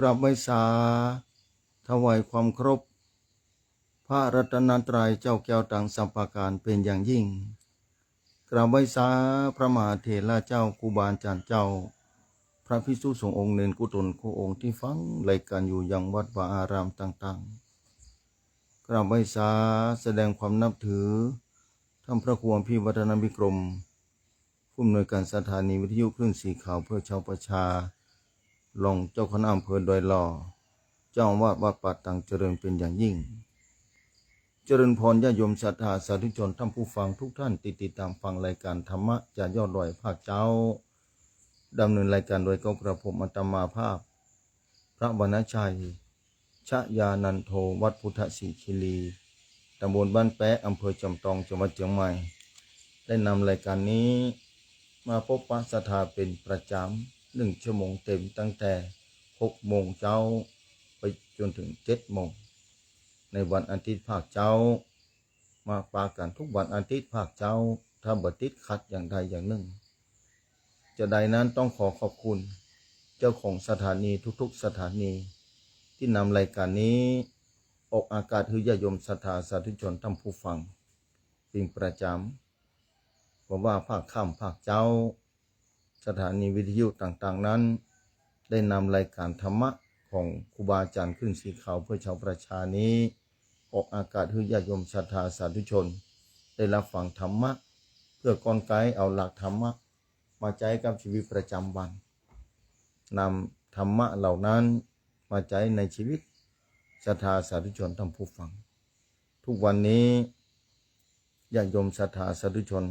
กราบไหว้สา ถวายความครบพระรัตนตรัยเจ้าแก้วต่างสัมปาการเป็นอย่างยิ่ง กราบไหว้สาพระมหาเถระเจ้าคูบาอาจารย์เจ้า พระพิสุสงฆ์องค์เนนกุตนโคองค์ที่ฟังรายการอยู่ยังวัดวาอารามต่างๆ กราบไหว้สาแสดงความนับถือท่านพระครูอภิวัฒนวิกรมผู้อำนวยการสถานีวิทยุคลื่นสีขาวเพื่อชาวประชา รองเจ้าคณะอำเภอดอยหล่อเจ้าอาวาสวัดป่าตังเจริญเป็นอย่างยิ่ง เจริญพรญาโยมศรัทธาสาธุชนท่านผู้ฟังทุกท่านติดติดตามฟังรายการธรรมะจากยอดดอยภาคเจ้าดำเนินรายการโดยกองกระผมอัตมาภาพ พระวรรณชัยชยานันโทวัดพุทธศิคิรีตำบลบ้านแปะอำเภอจำตองจังหวัดเชียงใหม่ ได้นำรายการนี้มาพบปะสถาเป็นประจำ หนึ่งชั่วโมงเต็มตั้งแต่หกโมงเช้าไปจนถึงเจ็ดโมง ในวันอาทิตย์ภาคเจ้า มาปากันทุกวันอาทิตย์ภาคเจ้าถ้าบติดขัดอย่างใดอย่างหนึ่ง จะใดนั้นต้องขอขอบคุณ เจ้าของสถานีทุกๆสถานี ที่นำรายการนี้ออกอากาศให้ญายมศรัทธาสาธุชนท่านผู้ฟัง เป็นประจำเพราะว่าภาคค่ำภาคเจ้า สถานีวิทยุต่างๆนั้น ได้นำรายการธรรมะของครูบาอาจารย์ขึ้นสีขาวเพื่อชาวประชานี้ ออกอากาศให้ญาติโยมศรัทธาสาธุชน ได้รับฟังธรรมะ เพื่อกอนไกเอาหลักธรรมะ มาใช้กับชีวิตประจำวันนำธรรมะเหล่านั้นมาใช้ในชีวิตศรัทธาสาธุชนท่านผู้ฟัง ทุกวันนี้ญาติโยมศรัทธาสาธุชน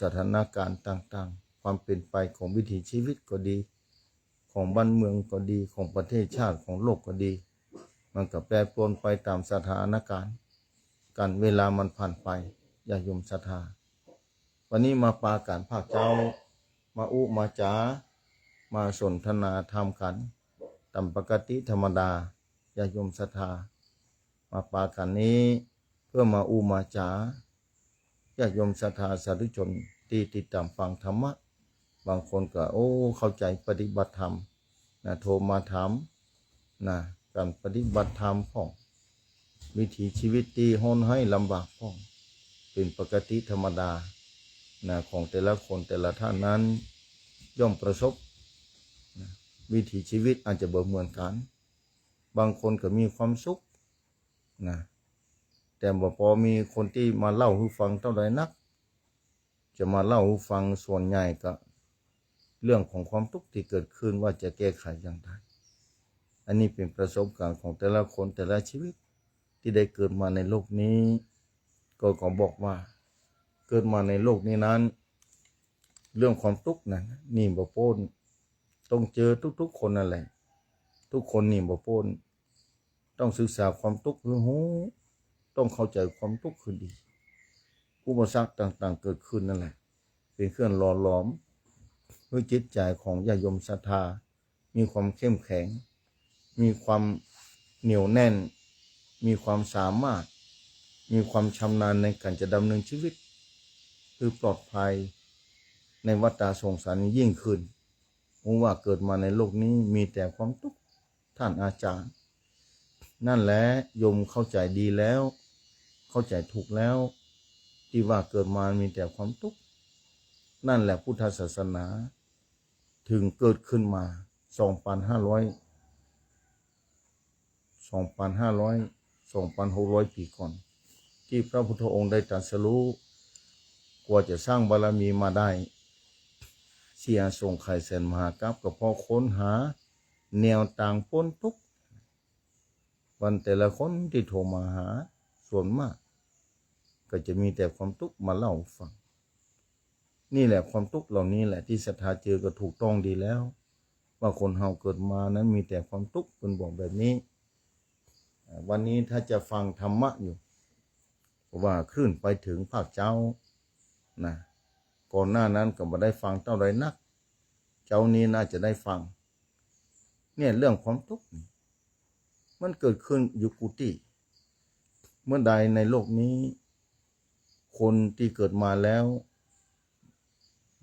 สถานการณ์ต่าง ๆ ความเป็นไปของวิถีชีวิตก็ดี ของบ้านเมืองก็ดีของประเทศชาติของโลกก็ดี มันก็แปรปรวนไปตามสถานการณ์ การเวลามันผ่านไปญาติโยมศรัทธาวันนี้มาปาการภาคเจ้า มาอุมาจามาสนทนาธรรมกันตามปกติธรรมดาญาติโยมศรัทธามาปากันนี้เพื่อมาอุมาจาญาติโยมศรัทธาสาธุชนที่ติดตามฟังธรรมะ บางคนก็ โอ้ เข้าใจปฏิบัติธรรมนะโทรมาถามนะการปฏิบัติธรรมของวิถีชีวิตที่ห้นให้ลำบากพ้องเป็นปกติธรรมดานะของแต่ละคนแต่ละท่านนั้นย่อมประสบนะวิถีชีวิตอาจจะเบิเหมือนกัน บางคนก็มีความสุขนะแต่บ่พอมีคนที่มาเล่าให้ฟังเท่าใดนัก จะมาเล่าให้ฟังส่วนใหญ่ก็ เรื่องของความทุกข์ที่เกิดขึ้นว่าจะแก้ไขอย่างไร อันนี้เป็นประสบการณ์ของแต่ละคนแต่ละชีวิตที่ได้เกิดมาในโลกนี้ ก็ขอบอกว่า เกิดมาในโลกนี้นั้น เรื่องความทุกข์นั้นนี่บ่พ้นต้องเจอทุกๆคนนั่นแหละ ทุกคนนี่บ่พ้นต้องศึกษาความทุกข์คือหูต้องเข้าใจความทุกข์คือดีอุปสรรคต่างๆ เกิดขึ้นนั่นแหละ เป็นเครื่องหล่อหลอม เพื่อจิตใจของญาโยมศรัทธา มีความเข้มแข็ง มีความเหนียวแน่น มีความสามารถ มีความชำนาญในการจะดำเนินชีวิต คือปลอดภัยในวัฏสงสารยิ่งขึ้นเพราะว่าเกิดมาในโลกนี้มีแต่ความทุกข์ท่านอาจารย์ นั่นแหละโยมเข้าใจดีแล้ว เข้าใจถูกแล้ว ที่ว่าเกิดมามีแต่ความทุกข์นั่นแหละพุทธศาสนา ถึงเกิดขึ้นมา 2,500 2,500 2,600 ปีก่อน ที่พระพุทธองค์ได้ตรัสรู้กว่าจะสร้างบารมีมาได้ เสียส่งไข่แสนมหากราบก็เพอค้นหา แนวต่างพ้นทุกวันแต่ละคนที่โทรมาหาส่วนมาก ก็จะมีแต่ความทุกข์มาเล่าฟัง นี่แหละความทุกข์เหล่านี้แหละที่ศรัทธาเจอก็ถูกต้องดีแล้ว ว่าคนเฮาเกิดมานั้นมีแต่ความทุกข์เป็นบอกแบบนี้ วันนี้ถ้าจะฟังธรรมะอยู่ว่าคลื่นไปถึงภาคเจ้านะก่อนหน้านั้นก็ไม่ได้ฟังเท่าไรนัก เจ้านี้น่าจะได้ฟัง เนี่ยเรื่องความทุกข์มันเกิดขึ้นอยู่กุฏิเมื่อใดในโลกนี้ คนที่เกิดมาแล้ว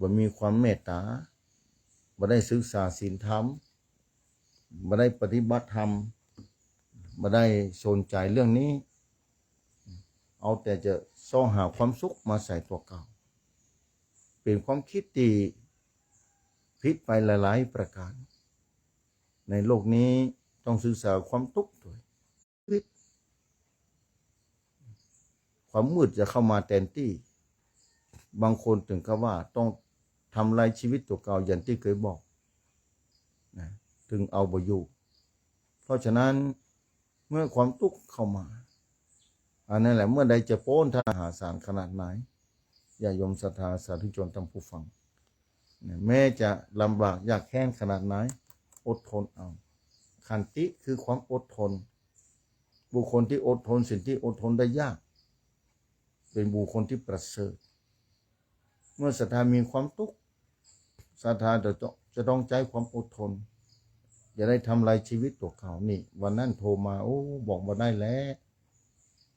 บ่มีความเมตตาบ่ได้ศึกษาศีลธรรมมาได้ปฏิบัติธรรมมาได้สนใจเรื่องนี้ เอาแต่จะซ่องหาความสุขมาใส่ตัวเก่า เป็นความคิดที่ผิดไปหลาย ๆ ประการ ในโลกนี้ต้องศึกษาความทุกข์ด้วยความมืดจะเข้ามาแทนที่ บางคนถึงกับว่าต้อง ทำลายชีวิตตัวเก่าอย่างที่เคยบอกนะถึงเอาบอยู่ เพราะฉะนั้นเมื่อความทุกข์เข้ามา อันนั้นแหละเมื่อใดจะโป้นทาหาสารขนาดไหนอย่ายมศรัทธาสาธุชนทั้งผู้ฟัง แม้จะลำบากยากแค้นขนาดไหน อดทนเอา ขันติคือความอดทน บุคคลที่อดทนสิ่งที่อดทนได้ยาก เป็นบุคคลที่ประเสริฐ เมื่อศรัทธามีความทุกข์ ศรัทธาจะต้องจะต้องใจความอดทน อย่าได้ทำลายชีวิตตัวเขานี่ วันนั้นโทรมา โอ้ บอกมาได้แล้ว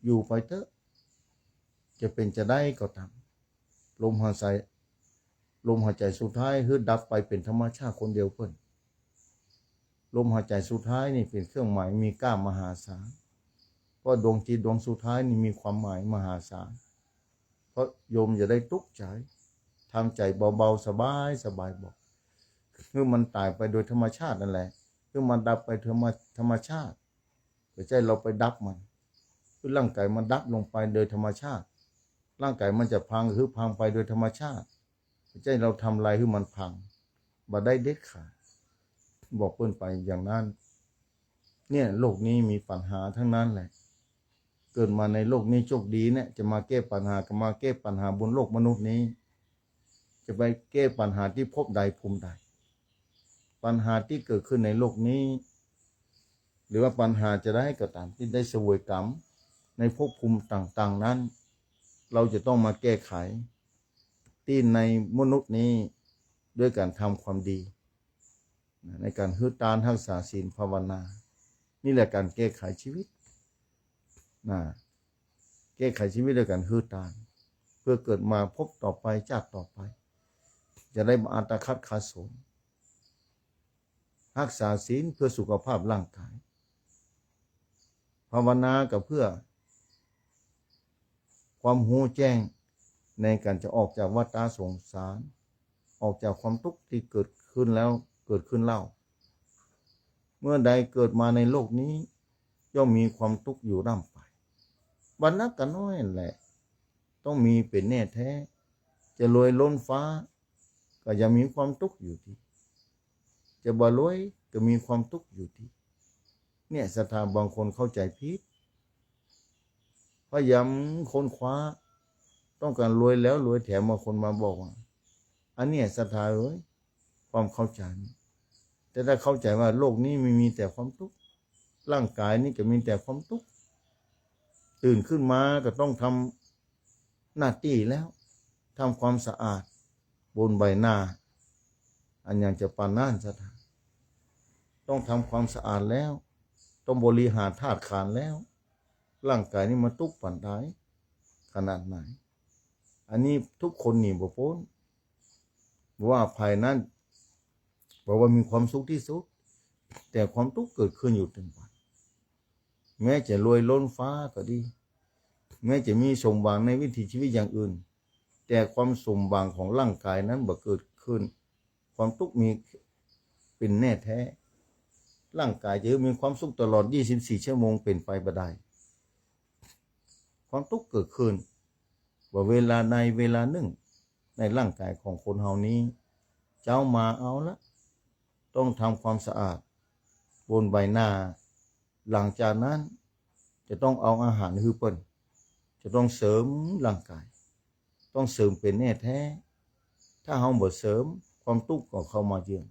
อยู่ไปเถอะ จะเป็นจะได้ก็ตามลมหายใจลมหายใจสุดท้ายฮึดดับไปเป็นธรรมชาติคนเดียวเพิ่นลมหายใจสุดท้ายนี่เป็นเครื่องหมายมีกล้ามมหาศาลเพราะดวงจิตดวงสุดท้ายนี่มีความหมายมหาศาลเพราะโยมจะได้ตุกใจ ทำใจเบาๆสบายสบายบอกคือมันตายไปโดยธรรมชาตินั่นแหละคือมันดับไปธรรมธรรมชาติไม่ใช่เราไปดับมันคือร่างกายมันดับลงไปโดยธรรมชาติ ร่างกายมันจะพังคือพังไปโดยธรรมชาติไม่ใช่เราทำลายให้มันพังบ่ได้เด็ดขาดบอกเปิ้นไปอย่างนั้น เนี่ยโลกนี้มีปัญหาทั้งนั้นแหละ เกิดมาในโลกนี้โชคดีเนี่ยจะมาแก้ปัญหาก็มาแก้ปัญหาบนโลกมนุษย์นี้ จะไปแก้ปัญหาที่พบใดภูมิใด ปัญหาที่เกิดขึ้นในโลกนี้ หรือว่าปัญหาจะได้ก็ตามที่ได้เสวยกรรมในภพภูมิต่างๆนั้น เราจะต้องมาแก้ไข ที่ในมนุษย์นี้ด้วยการทำความดี ในการฮึดตานทักษาศีลภาวนา นี่แหละการแก้ไขชีวิตนะแก้ไขชีวิตด้วยการฮึดตาน เพื่อเกิดมาพบต่อไปจากต่อไป จะได้มาอัตคัดคาสมรักษาศีลเพื่อสุขภาพร่างกาย ภาวนาก็เพื่อ ความหูแจ้งในการจะออกจากวัฏสงสาร ออกจากความทุกข์ที่เกิดขึ้นแล้วเกิดขึ้นเล่า เมื่อใดเกิดมาในโลกนี้ ย่อมมีความทุกข์อยู่ร่ำไปบรรณะกันน้อยแหละ ต้องมีเป็นแน่แท้ จะรวยล้นฟ้า ก็ยังมีความทุกข์อยู่ที่ จะบ่รวยก็มีความทุกข์อยู่ที่ เนี่ยสถาบางคนเข้าใจผิดพยายามค้นคว้า ต้องการรวยแล้วรวยแถมมาคนมาบอกว่า อันเนี้ยศรัทธาเอ้ยความเข้าใจ แต่ถ้าเข้าใจว่าโลกนี้ไม่มีแต่ความทุกข์ร่างกายนี่ก็มีแต่ความทุกข์ตื่นขึ้นมาก็ต้องทำหน้าที่แล้วทำความสะอาด บนใบหน้า อันย่างจะปานน่านสถานต้องทำความสะอาดแล้ว ต้องบริหารธาตุขานแล้ว ร่างกายนี่มันทุกปันไดขนาดไหน อันนี้ทุกคนหนีบ่พ้นว่าภายนั้นบอกว่ามีความสุขที่สุด แต่ความทุกข์เกิดขึ้นอยู่ทุกวันแม้จะรวยล้นฟ้าก็ดี แม้จะมีสมหวังในวิถีชีวิตอย่างอื่น แต่ความสมหวังของร่างกายนั้นบ่เกิดขึ้น ความทุกข์มีเป็นแน่แท้ ร่างกายจะมีความสุขตลอด 24 ชั่วโมงเป็นไปบ่ได้ ความทุกข์เกิดขึ้นว่าเวลาในเวลาหนึ่ง ในร่างกายของคนเฮานี้ เจ้ามาเอาละต้องทำความสะอาด บนใบหน้า หลังจากนั้นจะต้องเอาอาหารฮือเปิ้นจะต้องเสริมร่างกาย ต้องเสริมเป็นแน่แท้ ถ้าเฮาบ่เสริม ความทุกข์ก็เข้ามาเยือน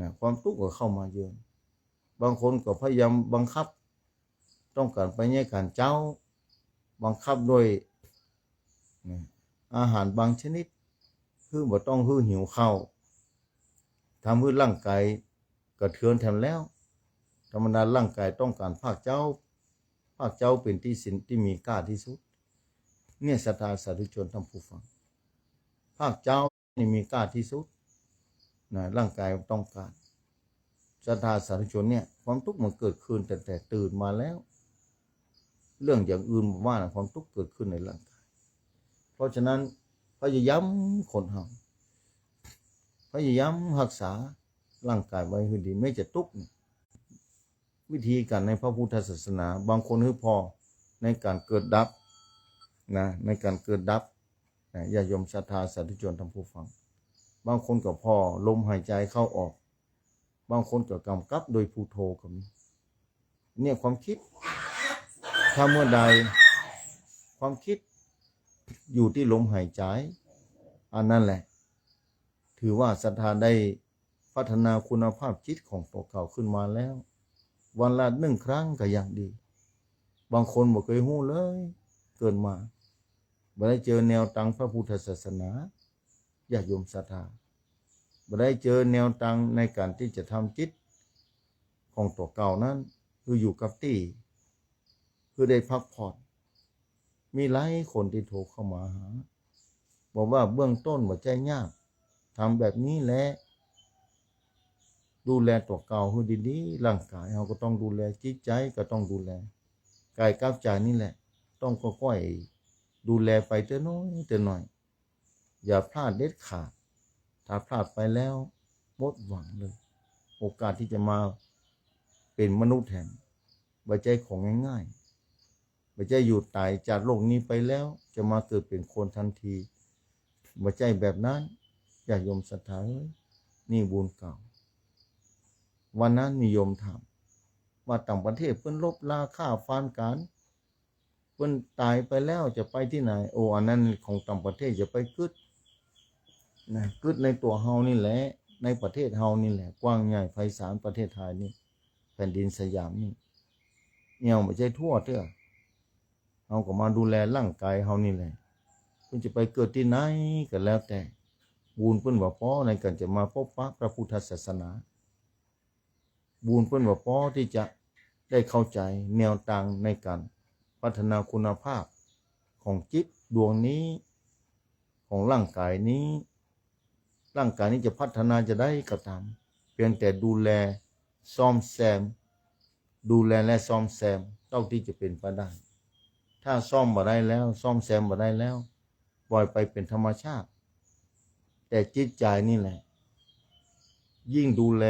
นะความทุกข์ก็เข้ามาเยือน บางคนก็พยายามบังคับ ต้องการไปแย่การเจ้า บังคับด้วยนะอาหารบางชนิดคือบ่ต้องหื้อหิวข้าวทำให้ร่างกายกระเทือนแถมแล้ว ธรรมดาร่างกายต้องการภาคเจ้า ภาคเจ้าเป็นที่สินที่มีค่าที่สุด เนี่ยศรัทธาสาธุชนทั้งผู้ฟัง ภาคเจ้านี่มีค่าที่สุดนะร่างกายต้องการศรัทธาสาธุชนเนี่ยความทุกข์มันเกิดขึ้นแต่แต่ตื่นมาแล้ว เรื่องอย่างอื่นว่านะความทุกข์เกิดขึ้นในร่างกาย เพราะฉะนั้นพยายามคนเฮาพยายามรักษาร่างกายไว้ให้ดี ไม่จะทุกข์วิธีการในพระพุทธศาสนา บางคนคือพอในการเกิดดับ นะในการเกิดดับนะอย่ายมศรัทธาสาธุชนทำผู้ฟัง บางคนก็พอลมหายใจเข้าออก บางคนก็กำกับโดยภูโทก็มีเนี่ยความคิด ถ้าเมื่อใดความคิดอยู่ที่ลมหายใจ อันนั้นแหละ ถือว่าศรัทธาได้พัฒนาคุณภาพจิตของตัวเก่าขึ้นมาแล้ว วันละหนึ่งครั้งก็ยังดี บางคนบอกเคยหู้เลย เกินมา บ่ได้เจอแนวตังพระพุทธศาสนาญาติโยมศรัทธาบ่ได้เจอแนวตังในการที่จะทำจิตของตัวเก่านั้น คืออยู่กับที่ คือได้พักผ่อนมีหลายคนที่โทรเข้ามาหา บอกว่าเบื้องต้นหัวใจยากทำแบบนี้แหละดูแลตัวเก่าให้ดีๆร่างกายเราก็ต้องดูแลจิตใจก็ต้องดูแลกายกับใจนี่แหละ ต้องค่อยๆ ดูแลไปเตอน้อยเตอหน่อย อย่าพลาดเด็ดขาด ถ้าพลาดไปแล้วหมดหวังเลย โอกาสที่จะมาเป็นมนุษย์แทนบัใจของง่ายๆบใจอยู่ตายจากโลกนี้ไปแล้ว จะมาเกิดเป็นคนทันทีบใจแบบนั้นอย่ายมศรัทธาเอ้ยนี่บุญเก่า วันนั้นมียมถามว่าต่างประเทศเพิ่นลบลาค่าฟานกา รเพิ่นตายไปแล้วจะไปที่ไหน โอ้อันนั้นของต่างประเทศจะไปกึดนะกึดในตัวเฮานี่แหละ ในประเทศเฮานี่แหละ กว้างใหญ่ไพศาลประเทศไทยนี่ แผ่นดินสยามนี่เนี่ยไม่ใช่ทั่วเถอะเฮาก็มาดูแลร่างกายเฮานี่แหละเพิ่นจะไปเกิดที่ไหนก็แล้วแต่บุญเพิ่นว่าพอในการจะมาพบปะพระพุทธศาสนา บุญเพิ่นว่าพอที่จะได้เข้าใจแนวทางในการ พัฒนาคุณภาพของจิตดวงนี้ ของร่างกายนี้ ร่างกายนี้จะพัฒนาจะได้ก็ตามเพียงแต่ดูแลซ่อมแซม ดูแลและซ่อมแซมเท่าที่จะเป็นไปได้ ถ้าซ่อมมาได้แล้ว ซ่อมแซมมาได้แล้ว ปล่อยไปเป็นธรรมชาติ แต่จิตใจนี่แหละ ยิ่งดูแล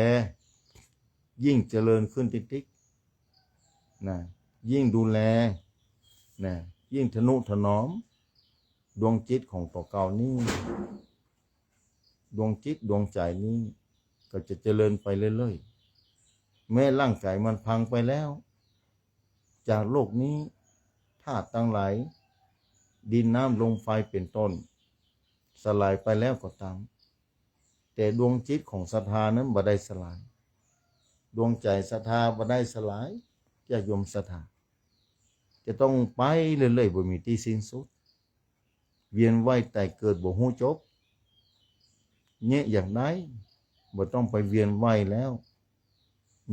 ยิ่งเจริญขึ้นติ๊กๆนะยิ่งดูแล นะยิ่งทนุถนอม ดวงจิตของตัวเก่านี้ดวงจิตดวงใจนี้ก็จะเจริญไปเรื่อยๆแม้ร่างกายมันพังไปแล้ว จากโลกนี้ธาตุตั้งหลาย ดินน้ำลมไฟเป็นต้น สลายไปแล้วก็ตาม แต่ดวงจิตของศรัทธานั้นบ่ได้สลาย ดวงใจศรัทธาบ่ได้สลายญาติโยมศรัทธา จะต้องไปเรื่อยๆบ่มีที่สิ้นสุด เวียนว่ายแต่เกิดบ่ฮู้จบเนี่ยอย่างไรบ่ต้องไปเวียนว่ายแล้ว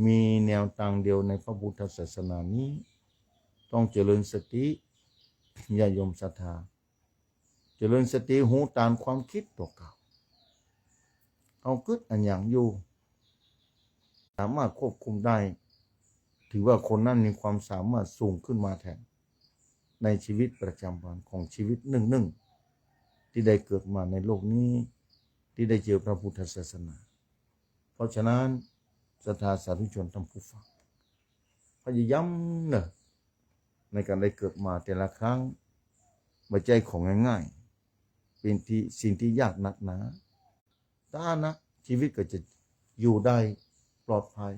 มีแนวทางเดียวในพระพุทธศาสนานี้ ต้องเจริญสติญาโยมศรัทธา เจริญสติหูตามความคิดตัวเก่า เอากึดอันอย่างอยู่ สามารถควบคุมได้ ถือว่าคนนั้นมีความสามารถสูงขึ้นมาแทน ในชีวิตประจำวันของชีวิตหนึ่งหนึ่งๆที่ได้เกิดมาในโลกนี้ที่ได้เจอพระพุทธศาสนา เพราะฉะนั้นศรัทธาสาธุชนทั้งผู้ฟังพยายามเนะในการได้เกิดมาแต่ละครั้งม่ใจของง่ายๆ เป็นที่สิ่งที่ยากหนักหนาถ้านะชีวิตก็จะอยู่ได้ปลอดภัย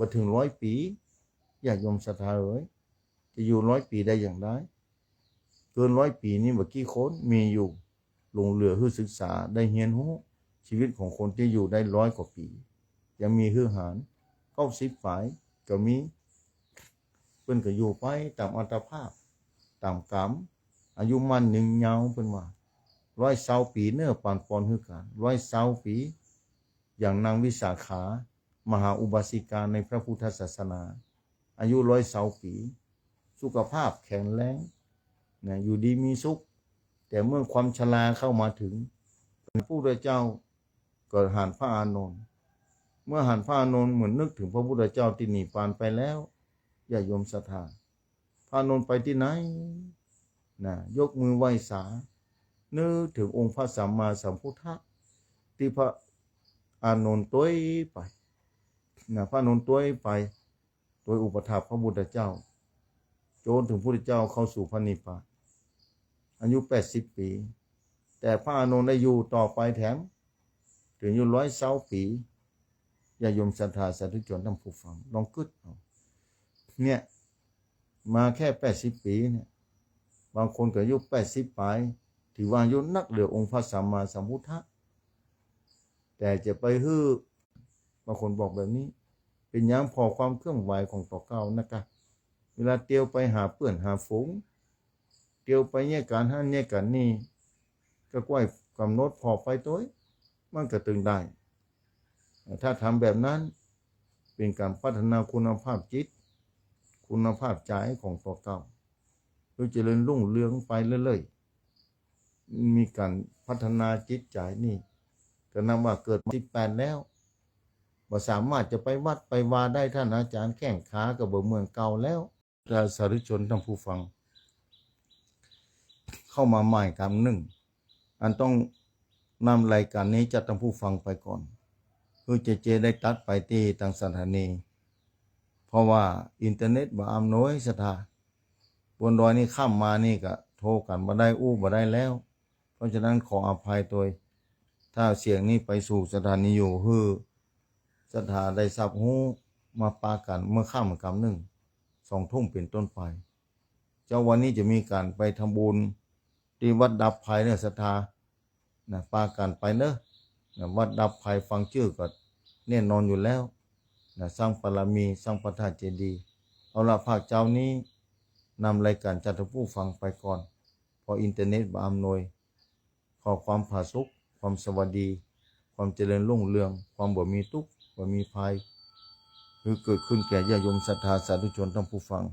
มาถึงร้อยปีอยากยมศรัทธาเอ๋ยจะอยู่ร้อยปีได้อย่างไรเกินร้อยปีนี่เมื่อกี้คนมีอยู่ลงเหลือหื้อศึกษาได้เฮียนหู้ชีวิตของคนที่อยู่ได้ร้อยกว่าปี ยังมีหื้อหารเข้าสิบฝ่ายก็มีเพิ่นก็อยู่ไปตามอัตภาพตามกรรมอายุมันหนึ่งยาวเพิ่นว่าร้อยเศร้าปีเนื้อปานปอนคือกันร้อยเศร้าปี อย่างนางวิสาขา มหาอุบาสิกาในพระพุทธศาสนา อายุร้อยเศร้าปี สุขภาพแข็งแรงนะอยู่ดีมีสุข แต่เมื่อความชราเข้ามาถึงพระพุทธเจ้าก็หันพระอานนท์เมื่อหันพระอานนท์เหมือนนึกถึงพระพุทธเจ้าที่หนีปานไปแล้วอย่ายมศรัทธาพระอานนท์ไปที่ไหนนะยกมือไหว้สานึกถึงองค์พระสัมมาสัมพุทธะที่พระอานนท์ตัวไป นะพระนนท์ตัวไป โดยอุปถัมภ์พระพุทธเจ้า โจนถึงพระพุทธเจ้าเข้าสู่พระนิพพานอายุแปดสิบปี แต่พระอานนท์ได้อยู่ต่อไปแถม ถึงอยู่ร้อยเศร้าปีอย่ายมศรัทธาสาธุชนทั้งผู้ฟัง ลองกึดเอาเนี่ย มาแค่แปดสิบปีเนี่ย บางคนก็อายุแปดสิบปลายถือว่าอายุนักเหลือองค์พระสัมมาสัมพุทธะแต่จะไปฮื้อบางคนบอกแบบนี้ เป็นยังพอความเคลื่อนไหวของต่อเก้านะคะเวลาเตียวไปหาเพื่อนหาฝูงเตียวไปแยกกันห้าแยกกันนี่ก็กล้วยกำหนดพอไปตัวมันก็ตึงได้ ถ้าทำแบบนั้นเป็นการพัฒนาคุณภาพจิต คุณภาพใจของตัวเก่าโดยเจริญรุ่งเรืองไปเรื่อยๆมีการพัฒนาจิตใจนี่ก็นำว่าเกิดที่แปดแล้ว ว่าสามารถจะไปวัดไปวาได้ท่านอาจารย์แข่งขากับเบอร์เมืองเก่าแล้วถ้าสาธุชนท่านผู้ฟัง เข้ามาใหม่คำหนึ่ง อันต้องนำรายการนี้จัดท่านผู้ฟังไปก่อนเพื่อเจเจได้ตัดไปที่ทางสถานี เพราะว่าอินเทอร์เน็ตบ่อำนวยสถาบนดอยนี่ข้ามมานี่ก็โทรกันมาได้อู้มาได้แล้ว เพราะฉะนั้นขออภัยตัวถ้าเสียงนี้ไปสู่สถานีอยู่ฮือ สถาได้สับหูมาปากันเมื่อข้ามกำหนึ่งสองทุ่มเป็นต้นไป เจ้าวันนี้จะมีการไปทำบุญที่วัดดับภัยเนี่ยสถานะปากันไปเนอะนะวัดดับภัยฟังชื่อก็แน่นอนอยู่แล้วนะสร้างปรมีสร้างพระธาตุเจดีย์เอาละภาคเจ้านี้นำรายการจัดผู้ฟังไปก่อน พออินเทอร์เน็ตบาอำนวย ขอความผาสุกความสวัสดี ความเจริญรุ่งเรือง ความบ่มีทุกข์ ว่ามีภัย คือเกิดขึ้นแก่ญาติโยมศรัทธาสาธุชนทั้งผู้ฟัง